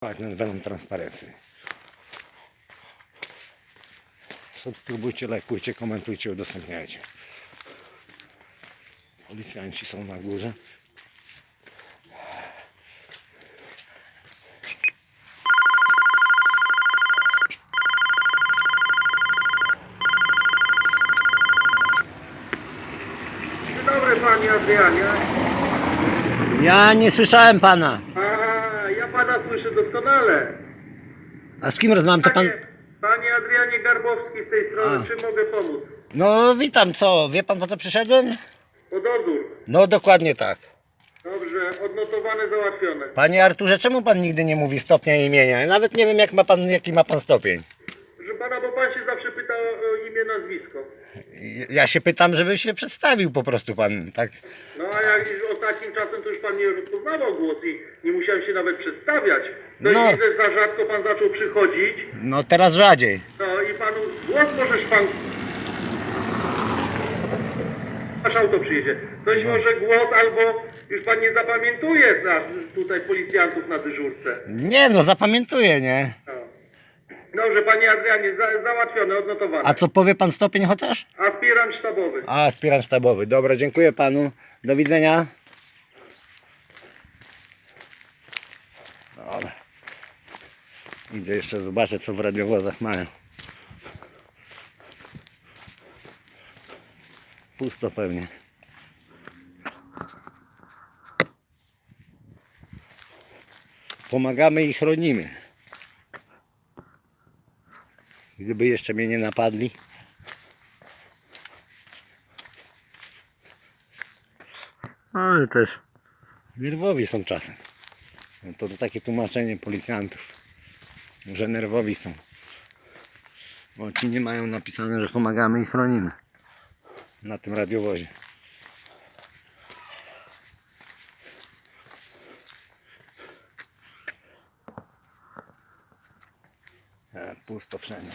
na Venom Transparency. Subskrybujcie, lajkujcie, komentujcie, udostępniajcie. Policjanci są na górze. Dzień dobry panie Adrianie. Ja nie słyszałem pana. A, pana słyszę doskonale. A z kim rozmawiam? To pan. Panie, panie Adrianie Garbowski z tej strony, A. czym mogę pomóc? No witam, co? Wie pan po co przyszedłem? Pod odór. No dokładnie tak. Dobrze, odnotowane, załatwione. Panie Arturze, czemu pan nigdy nie mówi stopnia imienia? Ja nawet nie wiem jak ma pan, jaki ma pan stopień. Proszę pana, bo pan się zawsze pyta o, imię, nazwisko. Ja się pytam, żeby się przedstawił po prostu pan, tak? No a jak już o takim już pan nie rozpoznawał głos i nie musiałem się nawet przedstawiać. No. no. widzę, za rzadko pan zaczął przychodzić. No teraz rzadziej. No i panu głos możesz pan... Aż auto przyjedzie. Coś może głos albo już pan nie zapamiętuje nas tutaj policjantów na dyżurce. Nie no, zapamiętuję, nie? No. Dobrze, panie Adrianie, za, załatwione, odnotowane. A co powie pan stopień chociaż? Aspirant sztabowy. A, aspirant sztabowy. Dobra, dziękuję panu. Do widzenia. Dobra. Idę jeszcze zobaczyć, co w radiowozach mają. Pusto pewnie. Pomagamy i chronimy. Gdyby jeszcze mnie nie napadli. Ale też nerwowi są czasem. No to, to takie tłumaczenie policjantów, że nerwowi są. Bo ci nie mają napisane, że pomagamy i chronimy na tym radiowozie. E, pusto wszędzie.